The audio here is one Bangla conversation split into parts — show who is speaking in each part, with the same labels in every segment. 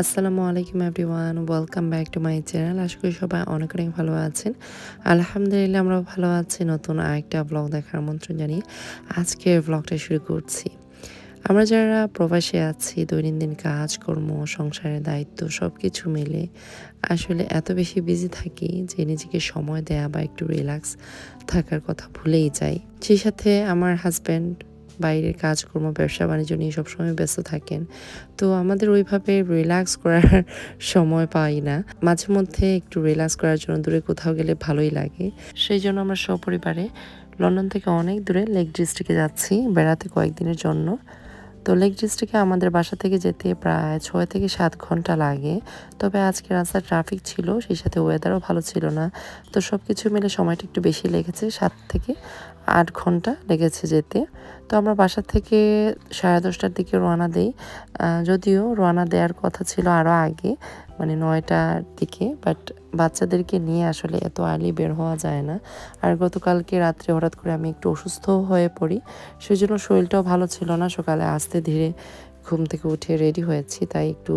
Speaker 1: আসসালামু আলাইকুম everyone, welcome back to my channel. আশা করি সবাই অনেক অনেক ভালো আছেন। আলহামদুলিল্লাহ আমরা ভালো আছি, নতুন আরেকটা ব্লগ দেখার আমন্ত্রণ জানিয়ে আজকের ব্লগটা শুরু করছি। আমরা যারা প্রবাসে আছি, দৈনন্দিন কাজকর্ম, সংসারের দায়িত্ব সব কিছু মিলে আসলে এত বেশি বিজি থাকি যে নিজেকে সময় দেয়া বা একটু রিল্যাক্স থাকার কথা ভুলেই যাই। সেই সাথে আমার হাজব্যান্ড বাইরের কাজকর্ম, ব্যবসা, বাণিজ্য নিয়ে সবসময় ব্যস্ত থাকেন। তো আমাদের ওইভাবে রিল্যাক্স করার সময় পাই না। মাঝে মধ্যে একটু রিল্যাক্স করার জন্য দূরে কোথাও গেলে ভালোই লাগে। সেই জন্য আমরা সপরিবারে লন্ডন থেকে অনেক দূরে লেক ডিস্ট্রিক্টে যাচ্ছি বেড়াতে কয়েকদিনের জন্য। তো লেক ডিস্ট্রিক্টে আমাদের বাসা থেকে যেতে প্রায় ছয় থেকে সাত ঘণ্টা লাগে। তবে আজকে রাস্তায় ট্রাফিক ছিল, সেই সাথে ওয়েদারও ভালো ছিল না। তো সব কিছু মিলে সময়টা একটু বেশি লেগেছে, সাত থেকে আট ঘণ্টা লেগেছে যেতে। তো আমরা বাসা থেকে সাড়ে দশটার দিকে রওনা দিই। যদিও রওনা দেওয়ার কথা ছিল আরও আগে মানে নয়টার দিকে বাট বাচ্চাদেরকে নিয়ে আসলে এত আর্লি বের হওয়া যায় না। আর গতকালকে রাত্রে হঠাৎ করে আমি একটু অসুস্থ হয়ে পড়ি সেই জন্য শরীরটাও ভালো ছিল না। সকালে আসতে ধীরে ঘুম থেকে উঠে রেডি হয়েছি, তাই একটু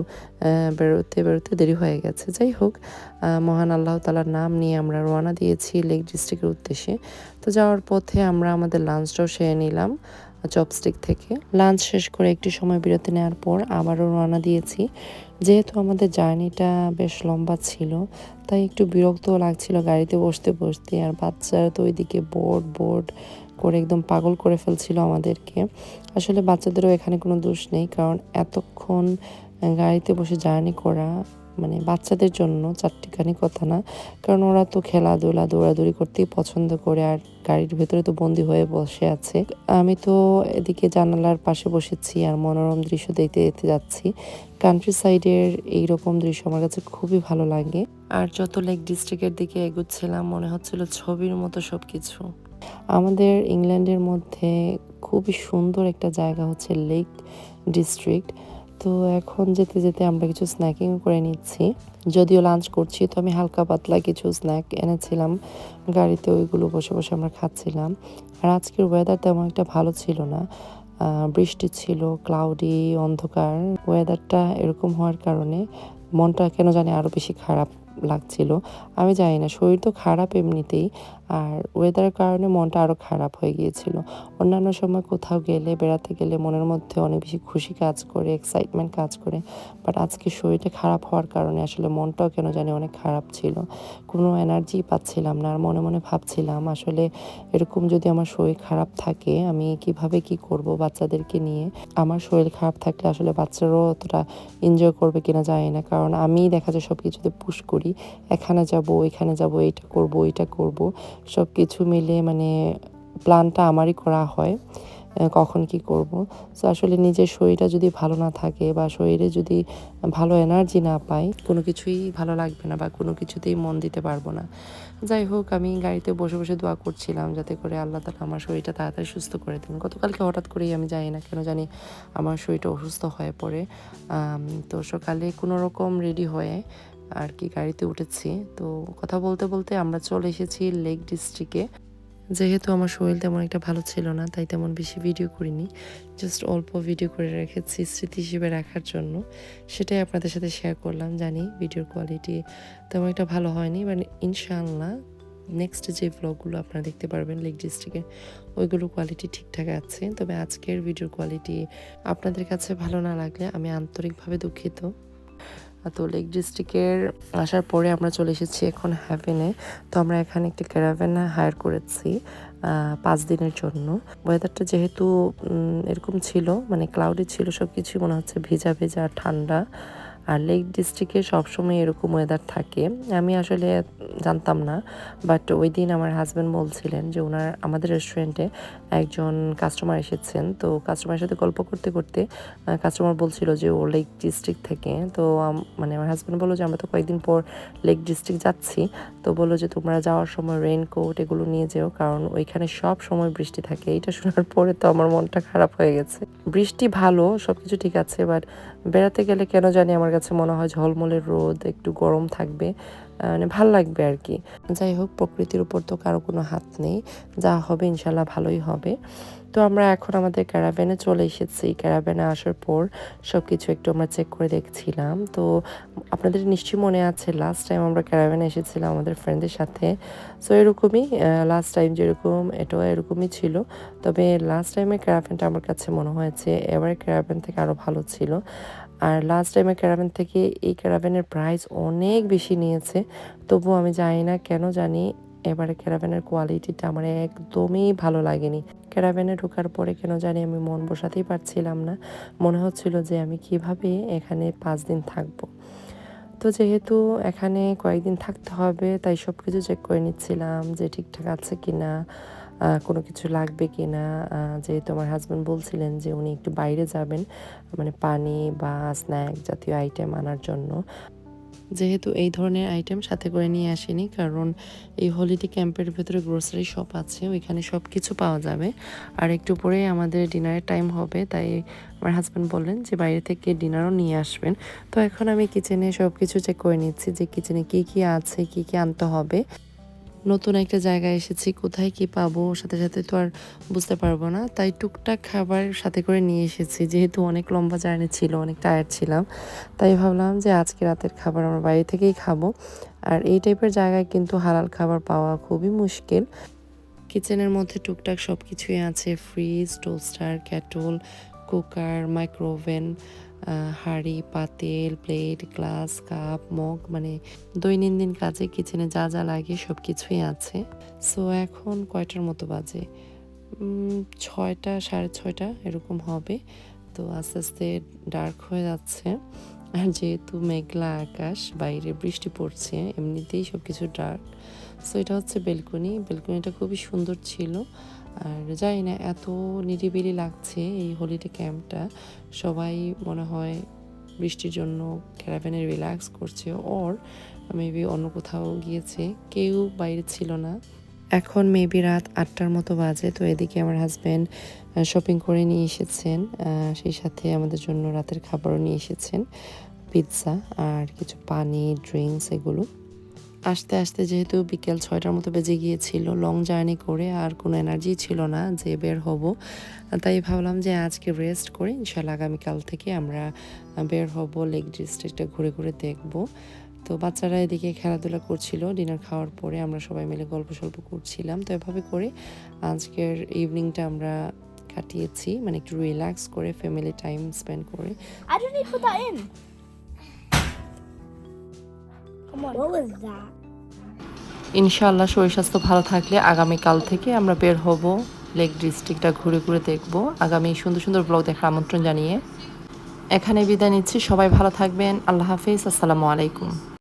Speaker 1: বেরোতে বেরোতে দেরি হয়ে গেছে। যাই হোক মহান আল্লাহ তালার নাম নিয়ে আমরা রওনা দিয়েছি লেক ডিস্ট্রিক্টের উদ্দেশ্যে। তো যাওয়ার পথে আমরা আমাদের লাঞ্চটাও সেরে নিলাম চপস্টিক থেকে। লাঞ্চ শেষ করে একটি সময় বিরতি নেওয়ার পর আবারও রওনা দিয়েছি। যেহেতু আমাদের জার্নিটা বেশ লম্বা ছিল, তাই একটু বিরক্তও লাগছিল গাড়িতে বসতে বসতে, আর বাচ্চারা তো ওইদিকে বোর্ড বোর্ড করে একদম পাগল করে ফেলছিল আমাদেরকে। আসলে বাচ্চাদেরও এখানে কোনো দোষ নেই, কারণ এতক্ষণ গাড়িতে বসে জার্নি করা মানে বাচ্চাদের জন্য চারটিখানি কথা না, কারণ ওরা তো খেলাধুলা, দৌড়াদৌড়ি করতেই পছন্দ করে, আর গাড়ির ভেতরে তো বন্দি হয়ে বসে আছে। আমি তো এদিকে জানালার পাশে বসেছি আর মনোরম দৃশ্য দেখতে দেখতে যাচ্ছি। কান্ট্রি সাইডের এইরকম দৃশ্য আমার কাছে খুবই ভালো লাগে। আর যত লেক ডিস্ট্রিক্টের দিকে এগুচ্ছিলাম, মনে হচ্ছিল ছবির মতো সব কিছু আমাদের ইংল্যান্ডের মধ্যে খুবই সুন্দর একটা জায়গা হচ্ছে লেক ডিস্ট্রিক্ট তো এখন যেতে যেতে আমরা কিছু স্ন্যাকিং করে নিচ্ছি। যদিও লাঞ্চ করছি, তো আমি হালকা পাতলা কিছু স্ন্যাক এনেছিলাম। গাড়িতে ওইগুলো বসে বসে আমরা খাচ্ছিলাম। আর আজকের ওয়েদার তেমন একটা ভালো ছিল না। বৃষ্টি ছিল ক্লাউডি অন্ধকার। ওয়েদারটা এরকম হওয়ার কারণে মনটা কেন জানি আরও বেশি খারাপ লাগছিল। আমি জানি না, শরীর তো খারাপ এমনিতেই, আর ওয়েদারের কারণে মনটা আরও খারাপ হয়ে গিয়েছিল। অন্যান্য সময় কোথাও গেলে, বেড়াতে গেলে মনের মধ্যে অনেক বেশি খুশি কাজ করে এক্সাইটমেন্ট কাজ করে বাট আজকে শরীরটা খারাপ হওয়ার কারণে আসলে মনটাও কেন জানি অনেক খারাপ ছিল। কোনো এনার্জি পাচ্ছিলাম না, আর মনে মনে ভাবছিলাম আসলে এরকম যদি আমার শরীর খারাপ থাকে, আমি কীভাবে কি করব বাচ্চাদেরকে নিয়ে? আমার শরীর খারাপ থাকলে আসলে বাচ্চারাও অতটা এনজয় করবে কিনা জানি না, কারণ আমি দেখা যায় সব কিছুতে পুশ করি। এখানে যাব এখানে যাব এটা করব এটা করব। সব কিছু মিলে মানে প্ল্যানটা আমারই করা হয়। কখন কি করব। তো আসলে নিজের শরীরটা যদি ভালো না থাকে বা শরীরে যদি ভালো এনার্জি না পাই, কোনো কিছুই ভালো লাগবে না বা কোনো কিছুতেই মন দিতে পারব না। যাই হোক, আমি গাড়িতে বসে বসে দোয়া করছিলাম যাতে করে আল্লাহ তালা আমার শরীরটা তাড়াতাড়ি সুস্থ করে দেন। গতকালকে হঠাৎ করেই আমি জানি না কেন জানি আমার শরীরটা অসুস্থ হয়ে পড়ে। তো সকালে কোনো রকম রেডি হয়ে আর কি গাড়িতে উঠেছি। তো কথা বলতে বলতে আমরা চলে এসেছি লেক ডিস্ট্রিক্টে যেহেতু আমার শরীর তেমন একটা ভালো ছিল না, তাই তেমন বেশি ভিডিও করিনি। জাস্ট অল্প ভিডিও করে রেখেছি স্মৃতি হিসেবে রাখার জন্য। সেটাই আপনাদের সাথে শেয়ার করলাম, জানি ভিডিওর কোয়ালিটি তেমন একটা ভালো হয়নি বাট ইনশাআল্লাহ নেক্সট যে ব্লগগুলো আপনারা দেখতে পারবেন লেক ডিস্ট্রিক্টে ওইগুলো কোয়ালিটি ঠিকঠাক আছে। তবে আজকের ভিডিওর কোয়ালিটি আপনাদের কাছে ভালো না লাগলে আমি আন্তরিকভাবে দুঃখিত। তো লেক ডিস্ট্রিক্টের আসার পরে আমরা চলে এসেছি এখন হ্যাভেনে তো আমরা এখানে একটি ক্যারাভেন হায়ার করেছি পাঁচ দিনের জন্য। ওয়েদারটা যেহেতু এরকম ছিল মানে ক্লাউডি ছিল সব কিছুই মনে হচ্ছে ভেজা ভেজা, ঠান্ডা। আর লেক ডিস্ট্রিক্টে সবসময় এরকম ওয়েদার থাকে। আমি আসলে জানতাম না বাট ওই দিন আমার হাজব্যান্ড বলছিলেন যে ওনার আমাদের রেস্টুরেন্টে একজন কাস্টমার এসেছেন। তো কাস্টমারের সাথে গল্প করতে করতে কাস্টমার বলছিল যে ও লেক ডিস্ট্রিক্ট থেকে। তো মানে আমার হাজব্যান্ড বলল যে আমরা তো কয়েকদিন পর লেক ডিস্ট্রিক্ট যাচ্ছি। তো বলল যে তোমরা যাওয়ার সময় রেইনকোট এগুলো নিয়ে যেও, কারণ ওইখানে সব সময় বৃষ্টি থাকে। এটা শোনার পরে তো আমার মনটা খারাপ হয়ে গেছে। বৃষ্টি ভালো সব কিছু ঠিক আছে বাট বেড়াতে গেলে কেন জানি আমার কাছে মনে হয় ঝলমলের রোদ, একটু গরম থাকবে মানে ভালো লাগবে আর কি। যাই হোক, প্রকৃতির উপর তো কারও কোনো হাত নেই, যা হবে ইনশাল্লাহ ভালোই হবে। তো আমরা এখন আমাদের ক্যারাভ্যানে চলে এসেছি। ক্যারাভ্যানে আসার পর সব কিছু একটু আমরা চেক করে দেখছিলাম। তো আপনাদের নিশ্চয়ই মনে আছে লাস্ট টাইম আমরা ক্যারাভ্যানে এসেছিলাম আমাদের ফ্রেন্ডদের সাথে। সো এরকমই লাস্ট টাইম যেরকম, এটাও এরকমই ছিল। তবে লাস্ট টাইমের ক্যারাভ্যানটা আমার কাছে মনে হয়েছে, এবারের ক্যারাভ্যান থেকে আরও ভালো ছিল। আর লাস্ট টাইমের ক্যারাভ্যান থেকে এই ক্যারাভ্যানের প্রাইস অনেক বেশি নিয়েছে। তবুও আমি জানি না কেন জানি এবারে ক্যারাভ্যানের কোয়ালিটিটা আমার একদমই ভালো লাগেনি। ক্যারাভ্যানে ঢোকার পরে কেন জানি আমি মন বসাতেই পারছিলাম না। মনে হচ্ছিল যে আমি কীভাবে এখানে পাঁচ দিন থাকব। তো যেহেতু এখানে কয়েকদিন থাকতে হবে, তাই সব কিছু চেক করে নিচ্ছিলাম যে ঠিকঠাক আছে কি না কোনো কিছু লাগবে কি না যেহেতু আমার হাজব্যান্ড বলছিলেন যে উনি একটু বাইরে যাবেন মানে পানি বা স্ন্যাক জাতীয় আইটেম আনার জন্য। যেহেতু এই ধরনের আইটেম সাথে করে নিয়ে আসিনি, কারণ এই হলিডে ক্যাম্পের ভেতরে গ্রোসারি শপ আছে, ওইখানে সব কিছু পাওয়া যাবে। আর একটু পরে আমাদের ডিনারের টাইম হবে, তাই আমার হাজব্যান্ড বললেন যে বাইরে থেকে ডিনারও নিয়ে আসবেন। তো এখন আমি কিচেনে সব কিছু চেক করে নিচ্ছি যে কিচেনে কি কি আছে, কি কি আনতে হবে। নতুন একটা জায়গায় এসেছি, কোথায় কি পাবো সাথে সাথে তো আর বুঝতে পারব না। তাই টুকটাক খাবার সাথে করে নিয়ে এসেছি, যেহেতু অনেক লম্বা জার্নি ছিল, অনেক টায়ার্ড ছিলাম। তাই ভাবলাম যে আজকে রাতের খাবার আমরা বাইরে থেকেই খাব। আর এই টাইপের জায়গায় কিন্তু হালাল খাবার পাওয়া খুবই মুশকিল। কিচেনের মধ্যে টুকটাক সব কিছুই আছে fridge toaster kettle cooker micro oven হাঁড়ি, পাতিল, প্লেট, গ্লাস, কাপ, মগ মানে দৈনন্দিন কাজে, কিচেনে যা যা লাগে সব কিছুই আছে। সো এখন কয়টার মতো বাজে? ছয়টা, সাড়ে ছয়টা এরকম হবে। তো আস্তে আস্তে ডার্ক হয়ে যাচ্ছে। আর যেহেতু মেঘলা আকাশ, বাইরে বৃষ্টি পড়ছে, এমনিতেই সব কিছু ডার্ক সো এটা হচ্ছে বেলকনি। বেলকনিটা খুবই সুন্দর ছিল। আর জানি না এত নিরিবিলি লাগছে এই হোলিডে ক্যাম্পটা। সবাই মনে হয় বৃষ্টির জন্য ক্যারাভ্যানে রিল্যাক্স করছে ওর মেবি অন্য কোথাও গিয়েছে। কেউ বাইরে ছিল না। এখন মেবি রাত আটটার মতো বাজে, তো এদিকে আমার হাজব্যান্ড শপিং করে নিয়ে এসেছেন সেই সাথে আমাদের জন্য রাতের খাবারও নিয়ে এসেছেন পিৎজা আর কিছু পানি ড্রিঙ্কস এগুলো। আস্তে আস্তে যেহেতু বিকেল ছয়টার মতো বেজে গিয়েছিল লং জার্নি করে আর কোনো এনার্জি ছিল না যে বের হব। তাই ভাবলাম যে আজকে রেস্ট করে ইনশাল্লাহ আগামীকাল থেকে আমরা বের হব, লেক ডিস্ট্রিক্টটা ঘুরে ঘুরে দেখব। তো বাচ্চারা এদিকে খেলাধুলা করছিল ডিনার খাওয়ার পরে আমরা সবাই মিলে গল্প সল্প করছিলাম। তো এভাবে করে আজকের ইভিনিংটা আমরা কাটিয়েছি মানে একটু রিল্যাক্স করে ফ্যামিলি টাইম স্পেন্ড করে।
Speaker 2: Come on. What was that?
Speaker 1: ইনশাআল্লাহ শরীর স্বাস্থ্য ভালো থাকলে আগামীকাল থেকে আমরা বের হব লেক ডিস্ট্রিক্টটা ঘুরে ঘুরে দেখব। আগামী সুন্দর সুন্দর ব্লগ দেখার আমন্ত্রণ জানিয়ে এখানে বিদায় নিচ্ছি। সবাই ভালো থাকবেন। আল্লাহ হাফিজ। আসসালামু আলাইকুম।